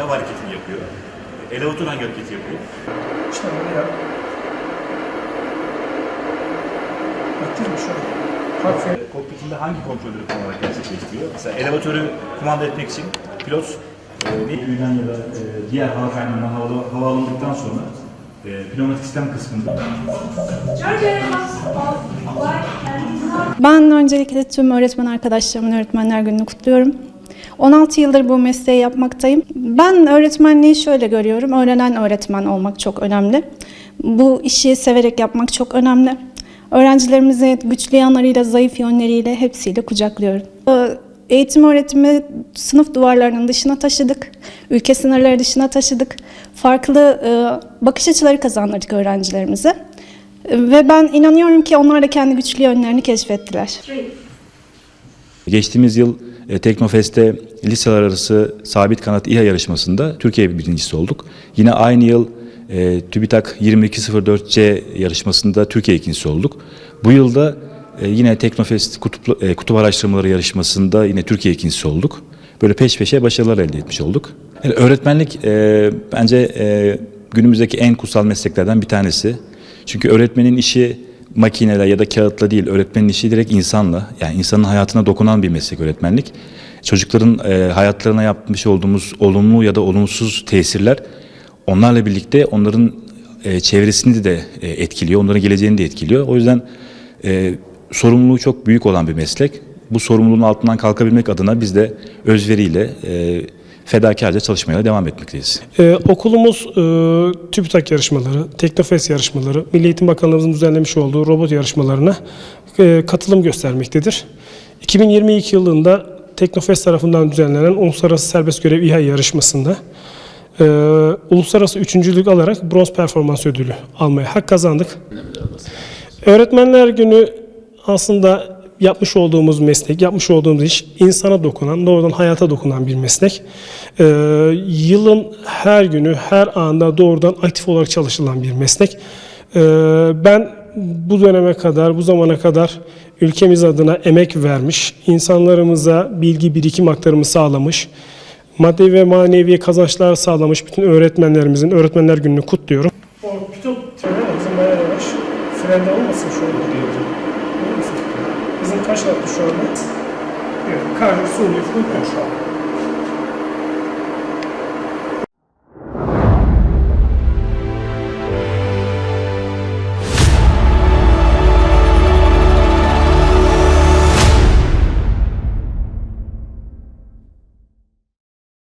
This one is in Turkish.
yav hareketini yapıyor. Elevatör hangi hareketi yapıyor? İşte böyle yap. Mı şöyle? Hafif. E, Kokpitinde hangi kontrolleri kullanarak gerçekleştiriyor? Mesela elevatörü kumanda etmek için pilot e, ne büyüden ya da e, diğer hava kaynağından hava, hava alındıktan sonra e, pneumatik sistem kısmında Ben öncelikle tüm öğretmen arkadaşlarımın Öğretmenler Günü'nü kutluyorum. 16 yıldır bu mesleği yapmaktayım. Ben öğretmenliği şöyle görüyorum. Öğrenen öğretmen olmak çok önemli. Bu işi severek yapmak çok önemli. Öğrencilerimizi güçlü yanlarıyla, zayıf yönleriyle hepsiyle kucaklıyorum. Eğitim öğretimi sınıf duvarlarının dışına taşıdık. Ülke sınırları dışına taşıdık. Farklı e, bakış açıları kazandırdık öğrencilerimize. Ve ben inanıyorum ki onlar da kendi güçlü yönlerini keşfettiler. Geçtiğimiz yıl e, Teknofest'te liseler arası sabit kanat İHA yarışmasında Türkiye birincisi olduk. Yine aynı yıl e, TÜBİTAK 2204C yarışmasında Türkiye ikincisi olduk. Bu yılda e, yine Teknofest kutup, e, kutup araştırmaları yarışmasında yine Türkiye ikincisi olduk. Böyle peş peşe başarılar elde etmiş olduk. Yani öğretmenlik e, bence e, günümüzdeki en kutsal mesleklerden bir tanesi. Çünkü öğretmenin işi makineyle ya da kağıtla değil, öğretmenin işi direkt insanla. Yani insanın hayatına dokunan bir meslek öğretmenlik. Çocukların e, hayatlarına yapmış olduğumuz olumlu ya da olumsuz tesirler onlarla birlikte onların e, çevresini de e, etkiliyor, onların geleceğini de etkiliyor. O yüzden e, sorumluluğu çok büyük olan bir meslek. Bu sorumluluğun altından kalkabilmek adına biz de özveriyle, e, fedakarca çalışmaya devam etmekteyiz. Ee, okulumuz e, TÜBİTAK yarışmaları, Teknofest yarışmaları, Milli Eğitim Bakanlığımızın düzenlemiş olduğu robot yarışmalarına e, katılım göstermektedir. 2022 yılında Teknofest tarafından düzenlenen Uluslararası Serbest Görev İHA yarışmasında e, uluslararası üçüncülük alarak bronz performans ödülü almaya hak kazandık. Öğretmenler Günü aslında yapmış olduğumuz meslek, yapmış olduğumuz iş insana dokunan, doğrudan hayata dokunan bir meslek. Ee, yılın her günü, her anda doğrudan aktif olarak çalışılan bir meslek. Ee, ben bu döneme kadar, bu zamana kadar ülkemiz adına emek vermiş, insanlarımıza bilgi birikim aktarımı sağlamış, maddi ve manevi kazançlar sağlamış bütün öğretmenlerimizin Öğretmenler Günü'nü kutluyorum. O pilot trene hızım bayağı yavaş. Frende olmasın şu diyordu. Bizim kaç attı şu anda? Evet, karşı suni full şu an.